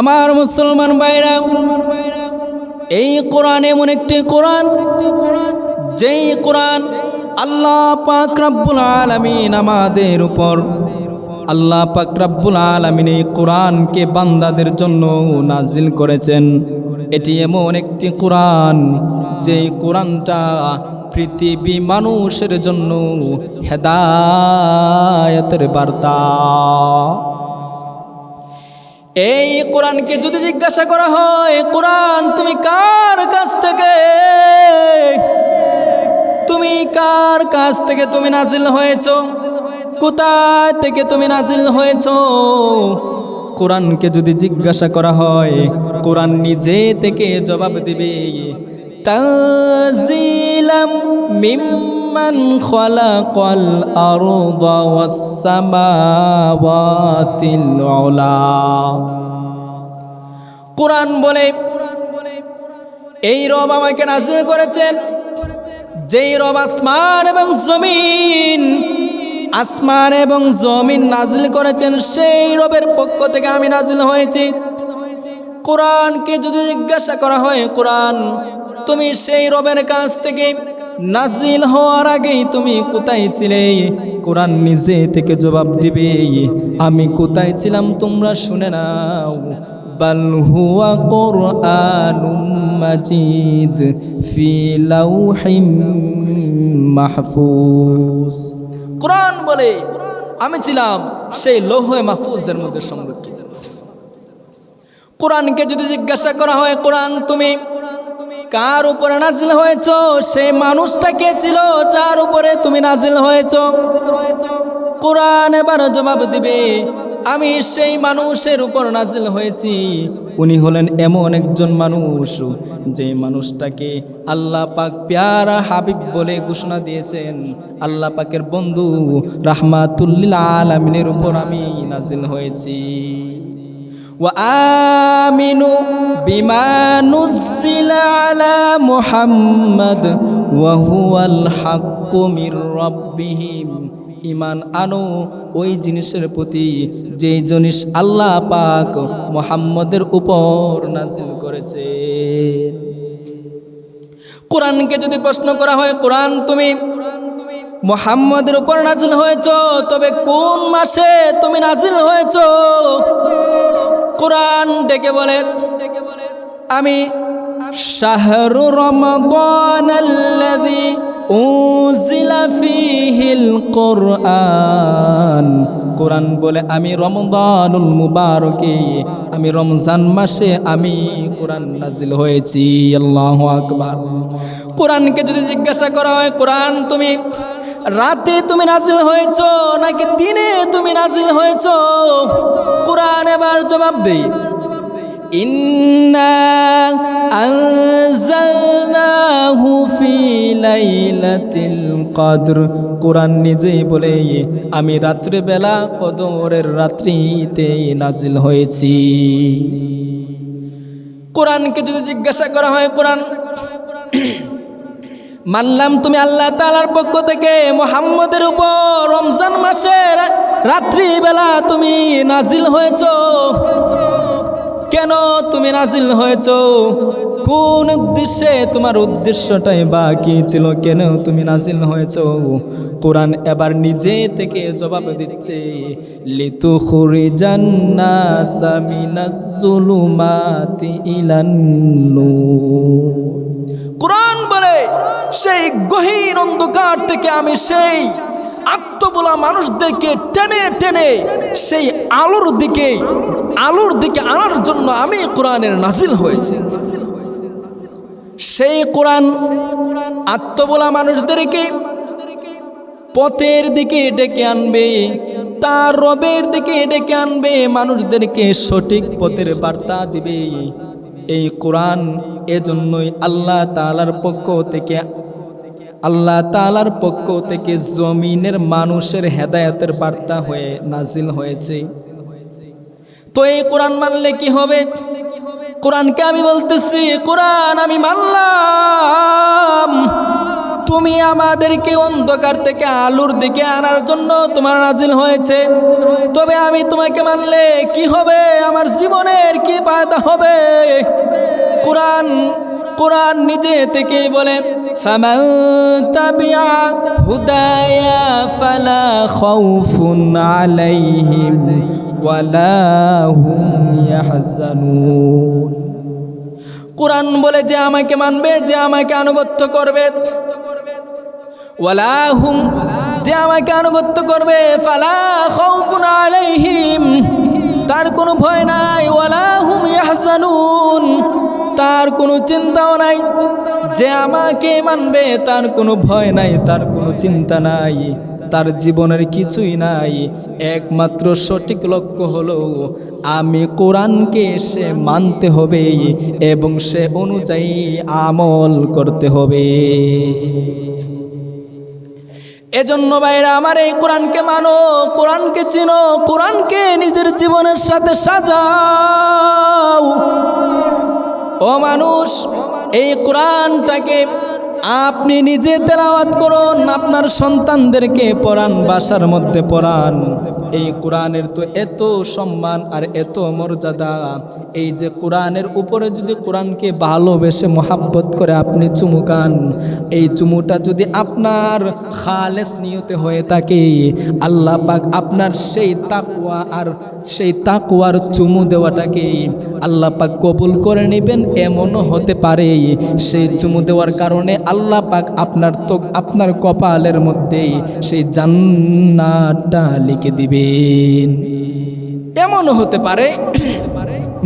আমার মুসলমান ভাইরা, এই কোরআন এমন একটি কোরআন, যেই কোরআন আল্লাহ পাক রাব্বুল আলামিন আমাদের উপর, আল্লাহ পাক রাব্বুল আলামিন এই কোরআনকে বান্দাদের জন্য নাজিল করেছেন। এটি এমন একটি কোরআন, যেই কোরআনটা পৃথিবী মানুষের জন্য হেদায়তের বার্তা। এই কোরআনকে যদি জিজ্ঞাসা করা হয়, কোরআন, তুমি কার কাছ থেকে? তুমি কার কাছ থেকে তুমি নাজিল হয়েছ? কোথায় থেকে তুমি নাজিল হয়েছ? কোরআনকে যদি জিজ্ঞাসা করা হয়, কোরআন নিজে থেকে জবাব দিবে? মিম্মান খলাকাল আরদা ওয়াস সামাওয়াতিল উলা কোরআন বলে, এই রব আমাকে নাজিল করেছেন, যেই রব আসমান এবং জমিন, আসমান এবং জমিন নাজিল করেছেন, সেই রবের পক্ষ থেকে আমি নাজিল হয়েছি। কোরআনকে যদি জিজ্ঞাসা করা হয়, কোরআন তুমি সেই রবের কাছ থেকে নাজিল হওয়ার আগেই তুমি কোথায় ছিলে? কোরআন নিজে থেকে জবাব দিবে। আমি কোথায় ছিলাম তোমরা শুনে নাও। কোরআন বলে, আমি ছিলাম সেই লৌহে মাহফুজের মধ্যে সংরক্ষিত। কোরআনকে যদি জিজ্ঞাসা করা হয়, কোরআন তুমি কার উপরে নাজিল হয়েছ? সেই মানুষটা কে ছিল? যার উপরে তুমি নাজিল হয়েছ? কোরআন এবার জবাব দিবে, আমি সেই মানুষের উপর নাজিল হয়েছি। উনি হলেন এমন একজন মানুষ, যে মানুষটাকে আল্লাহ পাক প্যারা হাবিব বলে ঘোষণা দিয়েছেন। আল্লাহ পাকের বন্ধু রাহমাতুল্লিল আলমিনের উপর আমি নাজিল হয়েছি। وآمنوا بما نزل على محمد وهو الحق من ربهم ইমান আনো ওই জিনিসের প্রতি যে জিনিস আল্লাহ পাক মোহাম্মদের উপর নাজিল করেছে কোরআনকে যদি প্রশ্ন করা হয় কোরআন তুমি মোহাম্মদের উপর নাজিল হয়েছ তবে কোন মাসে তুমি নাজিল হয়েছ কোরআন ডেকে বলে, আমি কোরআন। বলে, আমি রমদানুল মুবারকে, আমি রমজান মাসে আমি কোরআন নাজিল হয়েছি। আল্লাহু আকবার। কোরআনকে যদি জিজ্ঞাসা করা হয়, কোরআন তুমি রাতে তুমি নাজিল হয়েছ নাকি দিনে তুমি নাজিল হয়েছ? কোরআন এবার জবাব দেই। ইন্না আনজালনাহু ফি কদর। কোরআন নিজেই বলে, আমি রাত্রে বেলা কদরের রাত্রিতে নাজিল হয়েছি। কোরআনকে যদি জিজ্ঞাসা করা হয়, কোরআন মানলাম তুমি আল্লাহ তালার পক্ষ থেকে মোহাম্মদের উপর রমজান মাসের রাত্রিবেলা তুমি নাজিল হয়েছ। কেন তুমি নাজিল হয়েছ? কোন উদ্দেশ্যে? তোমার উদ্দেশ্যটাই বা কি ছিল। কেন তুমি নাজিল হয়েছ? কোরআন এবার নিজে থেকে জবাব দিচ্ছে লিতু খুরি জান্না বলে সেই গহীন অন্ধকার থেকে আমি সেই আত্মবোলা মানুষদেরকে টেনে টেনে সেই আলোর দিকে আলোর দিকে আনার জন্য আমি কোরআনের নাজিল হয়েছে। সেই কোরআন আত্মবোলা মানুষদেরকে পথের দিকে ডেকে আনবে, তার রবের দিকে ডেকে আনবে, মানুষদেরকে সঠিক পথের বার্তা দিবে। এই কোরআন এজন্যই আল্লাহ তালার পক্ষ থেকে আল্লাহ তালার পক্ষ থেকে জমিনের মানুষের হেদায়তের বার্তা হয়ে নাজিল হয়েছে। তো এই কোরআন মানলে কি হবে? কোরআনকে আমি বলতেছি, কোরআন আমি মানলাম। তুমি আমাদেরকে অন্ধকার থেকে আলোর দিকে আনার জন্য তোমার নাজিল হয়েছে। তবে আমি তোমাকে মানলে কি হবে? আমার জীবনের কি ফায়দা হবে? কোরআন কোরআন নিজে থেকেই বলে فمن تبع هدايا فلا خوف عليهم ولا هم يحزنون কোরআন বলে যে আমাকে মানবে যে আমাকে আনুগত্য করবে ওয়ালাহুম যে আমাকে আনুগত্য করবে ফালা খাউফুন আলাইহিম তার কোনো ভয় নাই ওয়ালাহুম ইয়াহজানুন তার কোনো চিন্তাও নাই। যে আমাকে মানবে তার কোনো ভয় নাই, তার কোনো চিন্তা নাই, তার জীবনের কিছুই নাই। একমাত্র সঠিক লক্ষ্য হলো, আমি কোরআনকে সে মানতে হবে এবং সে অনুযায়ী আমল করতে হবে। এজন্য ভাইরা, আমার এই কোরআনকে মানো, কোরআনকে চিনো, কোরআনকে নিজের জীবনের সাথে সাজাও। ও মানুষ এই কোরআনটাকে আপনি নিজে তেলাওয়াত করুন আপনার সন্তানদেরকে পড়ান বাসার মধ্যে পড়ান। এই কোরআনের তো এত সম্মান আর এত মর্যাদা। এই যে কোরআনের উপরে যদি কোরআনকে ভালোবেসে মোহাব্বত করে আপনি চুমুকান এই চুমুটা যদি আপনার খালেস নিয়তে হয়ে থাকে, আল্লাহ পাক আপনার সেই তাকুয়া আর সেই তাকুয়ার চুমু দেওয়াটাকে আল্লাহ পাক কবুল করে নেবেন, এমনও হতে পারে। সেই চুমু দেওয়ার কারণে আল্লাহ পাক আপনার তো আপনার কপালের মধ্যেই সেই জান্নাতটা লিখে দিবেন এমনও হতে পারে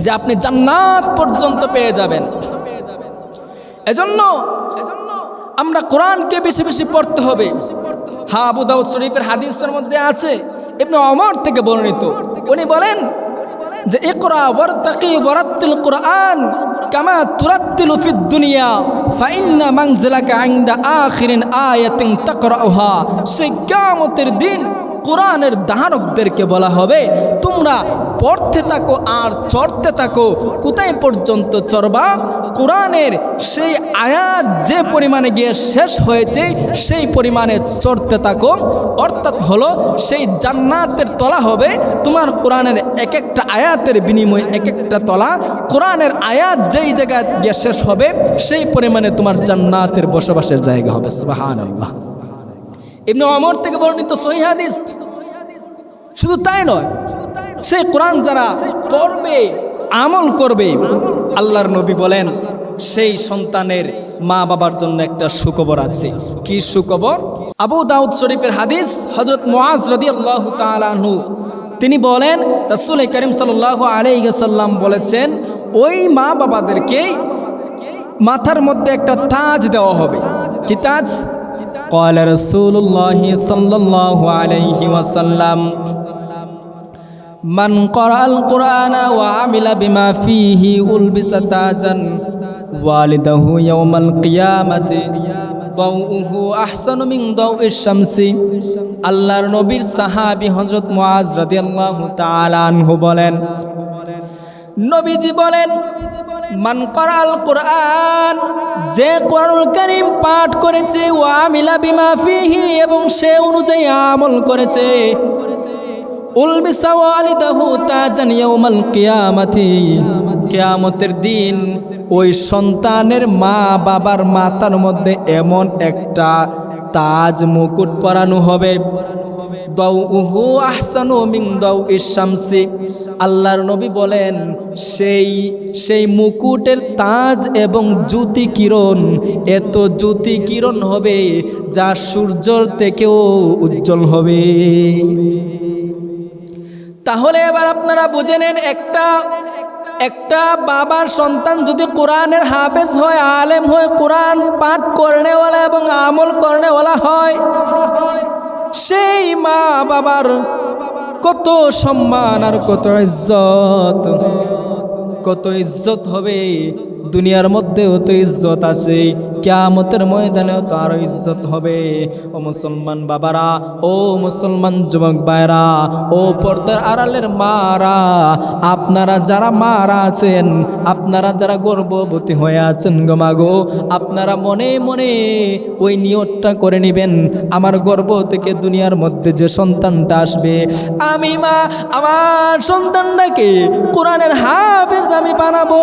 যে আপনি জান্নাত পর্যন্ত পেয়ে যাবেন। এজন্য আমরা কোরআনকে বেশি বেশি পড়তে হবে। হা আবু দাউদ শরীফের হাদিসের মধ্যে আছে, ইবনে অমর থেকে বর্ণিত। উনি বলেন যে, ইকরা ওয়ারতাকি ওয়ারাত্তিল কোরআন কামা তুরাত্তিলু ফিদ দুনিয়া, ফাইন্না মানজিলাকা ইনদা আখিরিন আয়াতিন তাকরাউহা। সেই কিয়ামতের দিন কোরআনের ধারকদেরকে বলা হবে, তোমরা পড়তে থাকো আর চড়তে থাকো। কোথায় পর্যন্ত চড়বা? কোরআনের সেই আয়াত যে পরিমাণে গিয়ে শেষ হয়েছে, সেই পরিমাণে চড়তে থাকো। অর্থাৎ হলো সেই জান্নাতের তলা হবে। তোমার কোরআনের এক একটা আয়াতের বিনিময়ে এক একটা তলা। কোরআনের আয়াত যেই জায়গায় গিয়ে শেষ হবে, সেই পরিমাণে তোমার জান্নাতের বসবাসের জায়গা হবে। সুবাহান আল্লাহ এমনি অমর থেকে বর্ণিত সহিহাদিস শুধু তাই নয়, সেই কোরআন যারা পড়বে, আমল করবে, আল্লাহর নবী বলেন, সেই সন্তানের মা বাবার জন্য একটা সুখবর আছে। কি সুখবর? আবু দাউদ শরীফের হাদিস হজরত মোয়াজ রদি আল্লাহ তালাহু তিনি বলেন, রসুল করিম সাল আলাইসাল্লাম বলেছেন, ওই মা বাবাদেরকে মাথার মধ্যে একটা তাজ দেওয়া হবে। কি তাজ? قال رسول الله صلى الله عليه وسلم من قرأ القرآن وعمل بما فيه ألبس تاجا والده يوم القيامة ضوءه أحسن من ضوء الشمس আল্লাহর নবীর সাহাবী হযরত মুআজ রাদিয়াল্লাহু তাআলা আনহু বলেন নবীজি বলেন মান করাল কোরআন যে কোরআনুল করিম পাঠ করেছে ও আমিলা বিমা ফিহি, এবং সে অনুযায়ী আমল করেছে। কিয়ামতের দিন ওই সন্তানের মা বাবার মাথার মধ্যে এমন একটা তাজ মুকুট পরানো হবে। দাউ উহু আহসানু মিং দাউ ইসামসি আল্লাহর নবী বলেন, সেই সেই মুকুটের তাজ এবং জ্যোতি কিরণ, এত জ্যোতি কিরণ হবে যা সূর্যর থেকেও উজ্জ্বল হবে। তাহলে এবার আপনারা বুঝে নেন, একটা একটা বাবার সন্তান যদি কোরআনের হাফেজ হয়, আলেম হয় কোরআন পাঠ করনেওয়ালা এবং আমল করনেওয়ালা হয় সেই মা বাবার কত সম্মান আর কত ইজ্জত কত ইজ্জত হবে দুনিয়ার মধ্যেও তো ইজ্জত আছে কেয়ামতের ময়দানেও তো আরও ইজ্জত হবে। ও মুসলমান বাবারা, ও মুসলমান যুবক ভাইরা ও পর্দার আড়ালের মারা, আপনারা যারা মারা আছেন, আপনারা যারা গর্ভবতী হয়ে আছেন গমাগো আপনারা মনে মনে ওই নিয়তটা করে নেবেন। আমার গর্ব থেকে দুনিয়ার মধ্যে যে সন্তানটা আসবে, আমি মা, আমার সন্তানটাকে কোরআনের হাফেজ আমি বানাবো।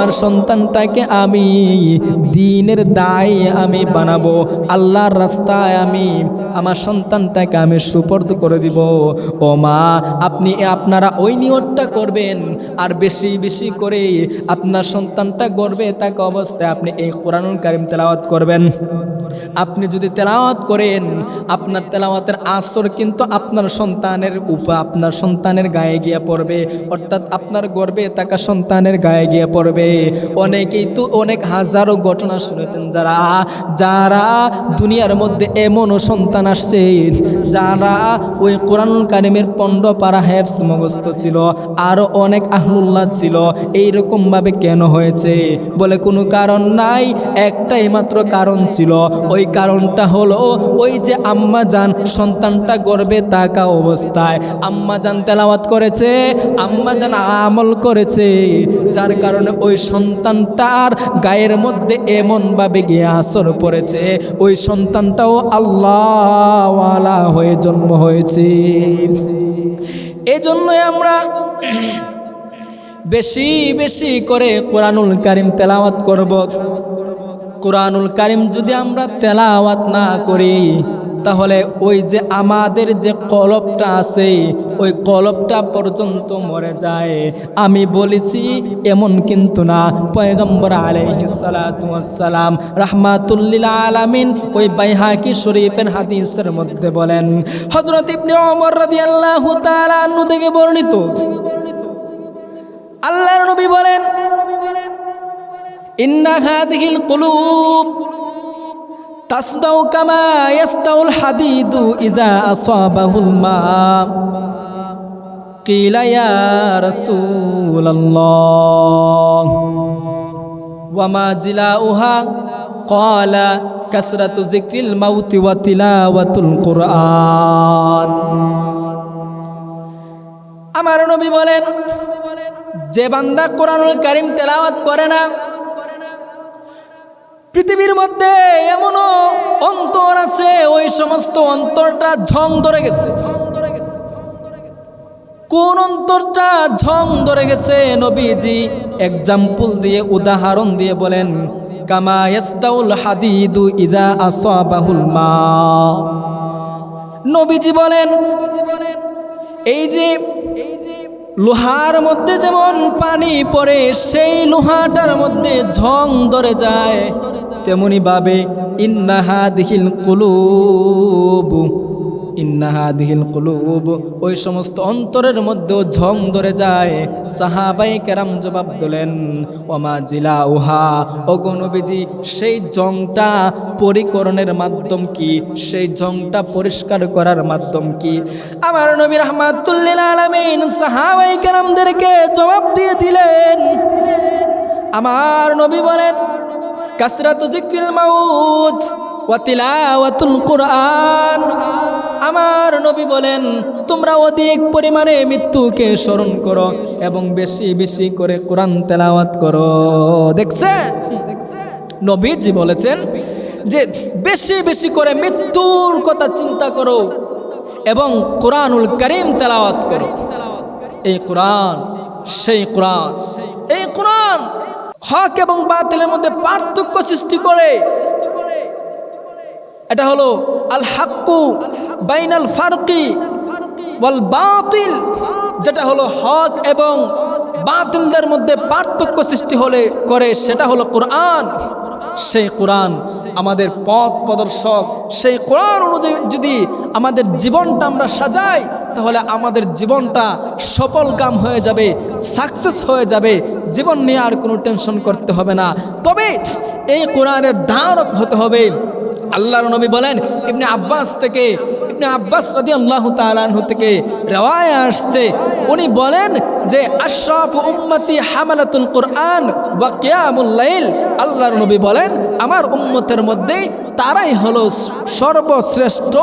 আমার সন্তানটাকে আমি দিনের দায় আমি বানাবো, আল্লাহর রাস্তায় আমি আমার সন্তানটাকে আমি সুপর্দ করে দিব। ও মা, আপনি আপনারা ওই নিয়তটা করবেন আর বেশি বেশি করে আপনার সন্তানটা গর্বে থাকা অবস্থায় আপনি এই কোরআনুল কারিম তেলাওয়াত করবেন। আপনি যদি তেলাওয়াত করেন, আপনার তেলাওয়াতের আসর কিন্তু আপনার সন্তানের উপ, আপনার সন্তানের গায়ে গিয়ে পড়বে, অর্থাৎ আপনার গর্বে থাকা সন্তানের গায়ে গিয়ে পড়বে। অনেকেই তো অনেক হাজারো ঘটনা শুনেছেন যারা যারা দুনিয়ার মধ্যে এমনও সন্তান আসছে, যারা ওই কোরআনুল কারিমের পণ্ড পাড়া হ্যাপস মগস্ত ছিল আরও অনেক আহলুল্লাহ ছিল। এইরকমভাবে কেন হয়েছে? বলে কোনো কারণ নাই, একটাই মাত্র কারণ ছিল। ওই কারণটা হলো, ওই যে আম্মা যান সন্তানটা গর্বে থাকা অবস্থায়, আম্মা যান তেলাওয়াত করেছে, আম্মা যান আমল করেছে, যার কারণে ওই সন্তানটার গায়ের মধ্যে এমনভাবে গিয়ে আসর পড়েছে, ওই সন্তানটাও আল্লাহওয়ালা হয়ে জন্ম হয়েছে। এজন্যই আমরা বেশি বেশি করে কোরআনুল কারিম তেলাওয়াত করব। কোরআনুল কারিম যদি আমরা তেলাওয়াত না করি তাহলে ওই যে আমাদের যে কলবটা আছে, ওই কলবটা পর্যন্ত মরে যায়। আমি বলেছি, এমন কিন্তু না। পয়গম্বর আলহিসালাম রাহমাতুল্লিল আলামিন ওই বাইহাকি শরীফের হাদিসের মধ্যে বলেন হজরত ইবনে রাদিয়াল্লাহু তাআলা আনহু থেকে বর্ণিত। আল্লাহর নবী বলেন, ইন্না হাদিহিল কুলুব। তাসদাউ কামা ইয়াসদাউল হাদিদু ইযা আসাবাহুল মা قيل يا رسول الله وما جلاؤها قال كثرة ذكر الموت وتلاوة القرآن আমার নবী বলেন যে বান্দা কোরআনুল কারিম তেলাওয়াত করে না পৃথিবীর মধ্যে এমনও অন্তর আছে, ওই সমস্ত অন্তরটা ঝং ধরে গেছে। কোন অন্তরটা ঝং ধরে গেছে? নবীজি এক্সাম্পল দিয়ে, উদাহরণ দিয়ে বলেন, কামা ইয়াসদাউল হাদিদু ইদা আসাবাহুল মা। নবীজি বলেন, এই যে লোহার মধ্যে যেমন পানি পড়ে, সেই লোহাটার মধ্যে ঝং ধরে যায়। তেমনি ভাবে ইন্নাহা দিহিল কুলুব ইন্নাহা দিহিল কুলুব। ওই সমস্ত অন্তরের মধ্যেও ঝং ধরে যায়। সাহাবাই কেরাম জবাব দিলেন, ওমা জিলা উহা অগণবিজি সেই জংটা পরিকরণের মাধ্যম কি? সেই জংটা পরিষ্কার করার মাধ্যম কি? আমার নবী রহমাতুল্লিল আলমিন সাহাবাই কেরামদেরকে জবাব দিয়ে দিলেন। আমার নবী বলেন কাসরাত জিক্রিল মাউত ওয়াতিলাওয়াতুল কোরআন। আমার নবী বলেন, তোমরা অধিক পরিমাণে মৃত্যুকে স্মরণ করো এবং বেশি বেশি করে কোরআন তেলাওয়াত করো। দেখছে নবীজি বলেছেন যে, বেশি বেশি করে মৃত্যুর কথা চিন্তা করো এবং কোরআনুল করিম তেলাওয়াত করো। এই কোরআন, সেই কোরআন, এই কোরআন হক এবং বাতিলের মধ্যে পার্থক্য সৃষ্টি করে। এটা হলো আল হাক্কু বাইনাল ফারকি ওয়াল বাতিল, যেটা হলো হক এবং বাতিলদের মধ্যে পার্থক্য সৃষ্টি হলে করে, সেটা হলো কোরআন। সেই কোরআন আমাদের পথ প্রদর্শক, সেই কোরআন অনুযায়ী যদি আমাদের জীবনটা আমরা সাজাই, তাহলে আমাদের জীবনটা সফল কাম হয়ে যাবে সাকসেস হয়ে যাবে। জীবন নিয়ে আর কোনো টেনশন করতে হবে না। তবে এই কোরআনের ধারক হতে হবে। আল্লাহর নবী বলেন, ইবনে আব্বাস থেকে ইবনে আব্বাস রাদি আল্লাহ তালাহু থেকে রেওয়ায় আসছে। উনি বলেন যে, আশরাফ উম্মতি হামালাতুল কোরআন বা কিয়ামুল লাইল। আল্লাহর নবী বলেন, আমার উম্মতের মধ্যে তারাই হলো সর্বশ্রেষ্ঠ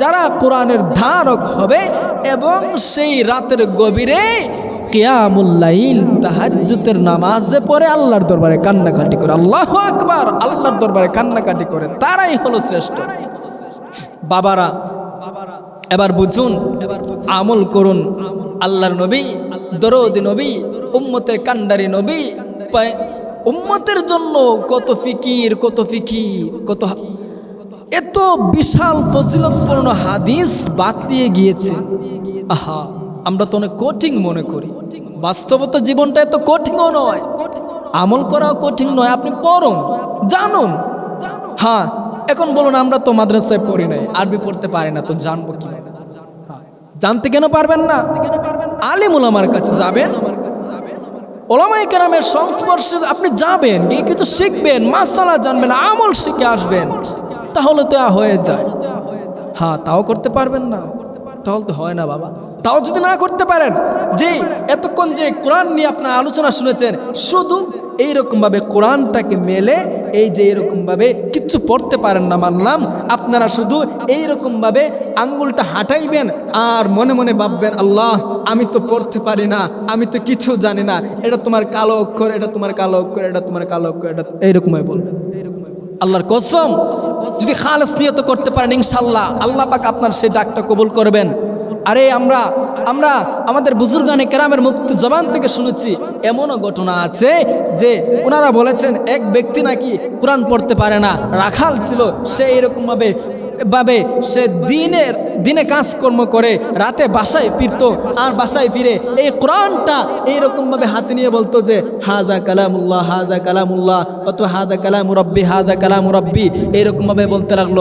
যারা কোরআনের ধারক হবে এবং সেই রাতের গভীরে কেয়ামুল্লাইল তাহাজ্জুতের নামাজে পড়ে আল্লাহর দরবারে কান্নাকাটি করে। আল্লাহ আকবার! আল্লাহর দরবারে কান্নাকাটি করে। তারাই হলো শ্রেষ্ঠ। বাবারা এবার বুঝুন, আমল করুন। আল্লাহর নবী, দরদি নবী, উম্মতের কান্ডারি নবী উম্মতের জন্য কত ফিকির কত ফিকির, কত এত বিশাল ফজিলতপূর্ণ হাদিস বাতলিয়ে গিয়েছে। আহা, আমরা তো অনেক কঠিন মনে করি। বাস্তবতা জীবনটা এত কঠিনও নয়। আমল করাও কঠিন নয়, আপনি পড়ুন, জানুন। হ্যাঁ এখন বলুন, আমরা তো মাদ্রাসায় পড়ি নাই, আরবি পড়তে পারি না, তো জানব কি জানতে কেন পারবেন না? আলিমুল আমার কাছে যাবেন। ওলামাই কেরামের সংস্পর্শে আপনি যাবেন, গিয়ে কিছু শিখবেন, মাসালা জানবেন, আমল শিখে আসবেন, তাহলে তো হয়ে যায়। হ্যাঁ তাও করতে পারবেন না। তাহলে তো হয় না বাবা। তাও যদি না করতে পারেন, যে এতক্ষণ যে কোরআন নিয়ে আপনার আলোচনা শুনেছেন, শুধু এইরকমভাবে কোরআনটাকে মেলে এই যে এরকমভাবে কিচ্ছু পড়তে পারেন না মানলাম। আপনারা শুধু এইরকমভাবে আঙ্গুলটা হাঁটাইবেন আর মনে মনে ভাববেন, আল্লাহ, আমি তো পড়তে পারি না, আমি তো কিছু জানি না। এটা তোমার কালো অক্ষর, এটা তোমার কালো অক্ষর, এটা তোমার কালো অক্ষর, এটা এইরকমই বলবেন। আল্লাহর কসম, যদি খালেস নিয়ত করতে পারেন ইনশাল্লাহ আল্লাহ পাক আপনার সেই ডাকটা কবুল করবেন। আরে আমরা আমরা আমাদের বুজুর্গানে কেরামের মুক্তি জবান থেকে শুনেছি, এমনও ঘটনা আছে যে ওনারা বলেছেন এক ব্যক্তি নাকি কোরআন পড়তে পারে না, রাখাল ছিল, সে এরকমভাবে, ভাবে সে দিনের, দিনে কাজকর্ম করে, রাতে বাসায় ফিরতো আর বাসায় ফিরে এই কোরআনটা এইরকমভাবে হাতে নিয়ে বলতো যে হাজা কালামুল্লাহ হাজা কালামুল্লাহ অত হাজা কালাম রব্বি হাজা কালাম রব্বি, এইরকমভাবে বলতে লাগল।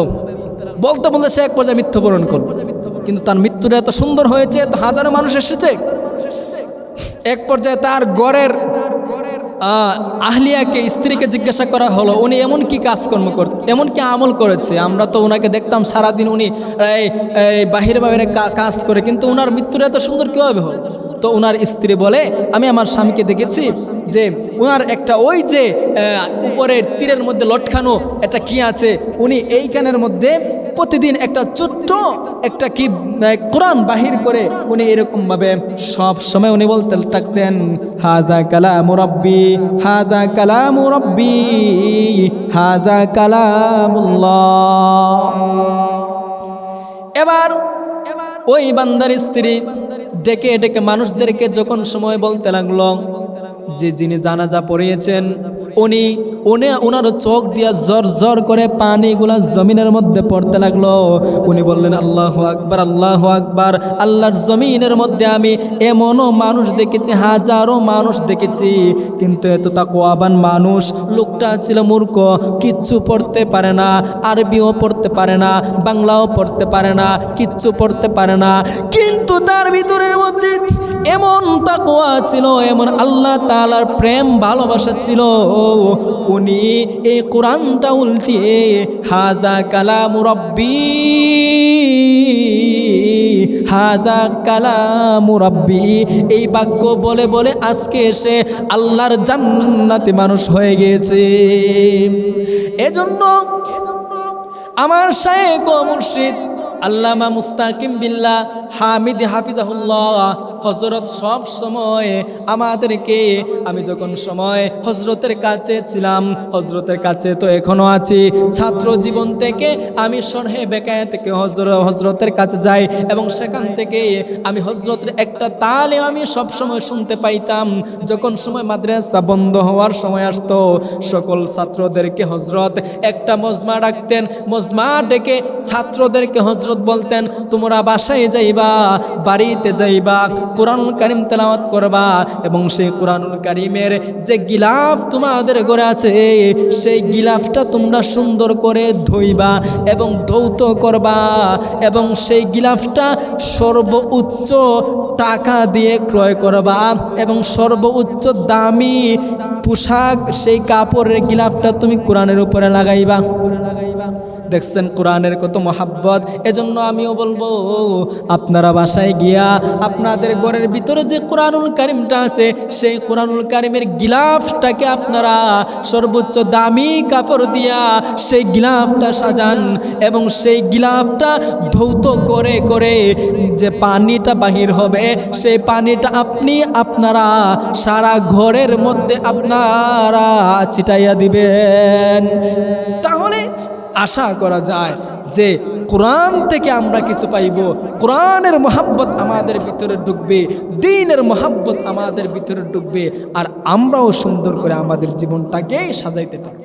বলতে বলতে সে এক পর্যায়ে মৃত্যুবরণ করল। কিন্তু তার মৃত্যুটা এত সুন্দর হয়েছে এত হাজারো মানুষ এসেছে। এক পর্যায়ে তার গড়ের আহ, আহলিয়াকে স্ত্রীকে জিজ্ঞাসা করা হলো উনি এমন কি কাজকর্ম কর এমন কি আমল করেছে? আমরা তো ওনাকে দেখতাম সারাদিন উনি বাহিরে বাহিরে কাজ করে কিন্তু ওনার মৃত্যুটা এত সুন্দর কীভাবে হলো? তো ওনার স্ত্রী বলে আমি আমার স্বামীকে দেখেছি যে ওনার একটা ওই যে উপরের তীরের মধ্যে লটকানো একটা কি আছে উনি এইখানের মধ্যে প্রতিদিন একটা ছোট্ট একটা কি কোরআন বাহির করে উনি এরকমভাবে সব সময় উনি বলতে থাকতেন হাজা কালা মুরব্বি হাজা কালা মুরব্বি হাজা কালামুল্লাহ। এবার ওই বান্দার স্ত্রী ডেকে ডেকে মানুষদেরকে যখন সময় বলতে লাগল যে যিনি জানাজা পড়িয়েছেন উনি উনি ওনার চোখ দিয়া জর জর করে পানিগুলা জমিনের মধ্যে পড়তে লাগল। উনি বললেন, আল্লাহ আকবার আল্লাহ আকবার, আল্লাহর জমিনের মধ্যে আমি এমনও মানুষ দেখেছি, হাজারো মানুষ দেখেছি। কিন্তু এত তাকোয়াবান মানুষ, লোকটা ছিল মূর্খ, কিচ্ছু পড়তে পারে না, আরবিও পড়তে পারে না, বাংলাও পড়তে পারে না, কিচ্ছু পড়তে পারে না। কিন্তু তার ভিতরের মধ্যে এমন তাকোয়া ছিল, এমন আল্লাহ তালার প্রেম, ভালোবাসা ছিল। উনি এই কোরআনটা উল্টিয়ে হাজা কালাম রব্বি হাজা কালাম রব্বি। এই বাক্য বলে বলে আজকে এসে আল্লাহর জান্নাতি মানুষ হয়ে গেছে এজন্য আমার শায়েক ও মুর্শিদ আল্লামা মুস্তাকিম বিল্লাহ হামিদ হাফিজাহুল্লাহ হজরত সব সময় আমাদেরকে, আমি যখন সময় হজরতের কাছে ছিলাম হজরতের কাছে তো এখনও আছি, ছাত্র জীবন থেকে আমি সরহে বেকায় থেকে হজর হজরতের কাছে যাই এবং সেখান থেকে আমি হজরতের একটা তালে আমি সব সময় শুনতে পাইতাম। যখন সময় মাদ্রাসা বন্ধ হওয়ার সময় আসতো, সকল ছাত্রদেরকে হজরত একটা মজমা ডাকতেন, মজমা ডেকে ছাত্রদেরকে হজরত বলতেন, তোমরা বাসায় যাইবা, বাড়িতে যাইবা, কোরআন কারিম তেলাওয়াত করবা এবং সেই কোরআনুল কারিমের যে গিলাফ তোমাদের ঘরে আছে, সেই গিলাফটা তোমরা সুন্দর করে ধুইবা এবং ধৌত করবা এবং সেই গিলাফটা সর্বোচ্চ টাকা দিয়ে ক্রয় করবা এবং সর্বোচ্চ দামি পোশাক সেই কাপড়ের গিলাফটা তুমি কোরআনের উপরে লাগাইবা। দেখছেন কোরআনের কত মহাব্বত, এজন্য আমিও বলব, আপনারা বাসায় গিয়া আপনাদের ঘরের ভিতরে যে কোরআনুল কারিমটা আছে, সেই কোরআনুল কারিমের গিলাফটাকে আপনারা সর্বোচ্চ দামি কাপড় দিয়া সেই গিলাফটা সাজান এবং সেই গিলাফটা ধৌত করে করে যে পানিটা বাহির হবে, সেই পানিটা আপনি আপনারা সারা ঘরের মধ্যে আপনারা ছিটাইয়া দিবেন। তাহলে আশা করা যায় যে কোরআন থেকে আমরা কিছু পাইব। কোরআনের মহাব্বত আমাদের ভিতরে ঢুকবে, দিনের মহাব্বত আমাদের ভিতরে ঢুকবে, আর আমরাও সুন্দর করে আমাদের জীবনটাকে সাজাইতে পারব।